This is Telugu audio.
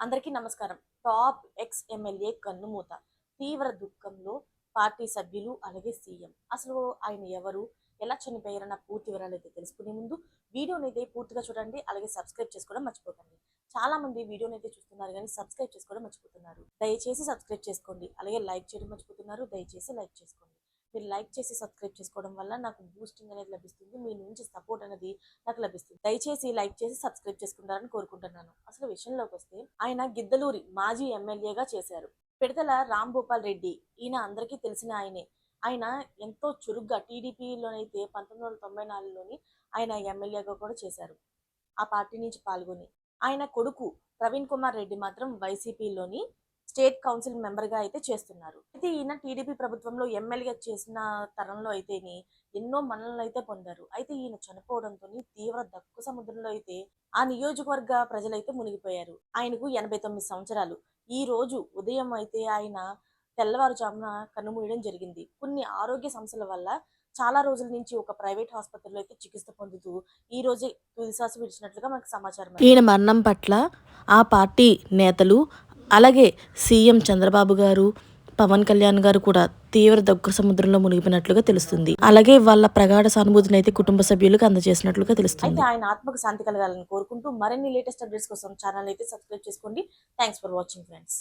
అందరికీ నమస్కారం. టాప్ ఎక్స్ ఎమ్మెల్యే కన్నుమూత తీవ్ర దుఃఖంలో పార్టీ సభ్యులు అలాగే సీఎం. అసలు ఆయన ఎవరు? ఎలా చనిపోయారన్న పూర్తి వివరాలు అయితే తెలుసుకునే ముందు వీడియోని అయితే పూర్తిగా చూడండి అలాగే సబ్స్క్రైబ్ చేసుకోవడం మర్చిపోకండి. చాలా మంది వీడియోని అయితే చూస్తున్నారు కానీ సబ్స్క్రైబ్ చేసుకోవడం మర్చిపోతున్నారు. దయచేసి సబ్స్క్రైబ్ చేసుకోండి అలాగే లైక్ చేయడం మర్చిపోతున్నారు. దయచేసి లైక్ చేసుకోండి. మీరు లైక్ చేసి సబ్స్క్రైబ్ చేసుకోవడం వల్ల నాకు బూస్టింగ్ అనేది లభిస్తుంది. మీ నుంచి సపోర్ట్ అనేది నాకు లభిస్తుంది. దయచేసి లైక్ చేసి సబ్స్క్రైబ్ చేసుకుంటారని కోరుకుంటున్నాను. అసలు విషయంలోకి వస్తే ఆయన గిద్దలూరి మాజీ ఎమ్మెల్యేగా చేశారు. పిడతల రామ్ గోపాల్ రెడ్డి ఈయన అందరికీ తెలిసిన ఆయనే. ఆయన ఎంతో చురుగ్గా టీడీపీలోనైతే పంతొమ్మిది వందల తొంభై నాలుగులోని ఆయన ఎమ్మెల్యేగా కూడా చేశారు. ఆ పార్టీ నుంచి పాల్గొని ఆయన కొడుకు ప్రవీణ్ కుమార్ రెడ్డి మాత్రం వైసీపీలోని స్టేట్ కౌన్సిల్ మెంబర్గా అయితే చేస్తున్నారు. అయితే ఈయన టీడీపీ ప్రభుత్వంలో ఎమ్మెల్యేగా చేసిన తరంలో అయితేనే ఎన్నో మనలను అయితే పొందారు. అయితే ఈయన చనిపోవడంతో తీవ్ర దక్కు సముద్రంలో అయితే ఆ నియోజకవర్గ ప్రజలైతే మునిగిపోయారు. ఆయనకు ఎనభై తొమ్మిది సంవత్సరాలు. ఈ రోజు ఉదయం అయితే ఆయన తెల్లవారుజామున కన్నుమూయడం జరిగింది. కొన్ని ఆరోగ్య సమస్యల వల్ల చాలా రోజుల నుంచి ఒక ప్రైవేట్ హాస్పిటల్లో అయితే చికిత్స పొందుతూ ఈ రోజే తుదిశ్వాస విడిచినట్లుగా మనకు సమాచారం ఈయన మరణం పట్ల ఆ పార్టీ నేతలు అలాగే సీఎం చంద్రబాబు గారు పవన్ కళ్యాణ్ గారు కూడా తీవ్ర దగ్గర సముద్రంలో మునిగిపోయినట్లుగా తెలుస్తుంది. అలాగే వాళ్ళ ప్రగాఢ సానుభూతిని అయితే కుటుంబ సభ్యులకు అందజేసినట్లుగా తెలుస్తుంది. ఆయన ఆత్మకు శాంతి కలగాలని కోరుకుంటూ మరిన్ని లేటెస్ట్ అప్డేట్స్ కోసం ఛానల్ అయితే సబ్స్క్రైబ్ చేసుకోండి. Thanks for watching friends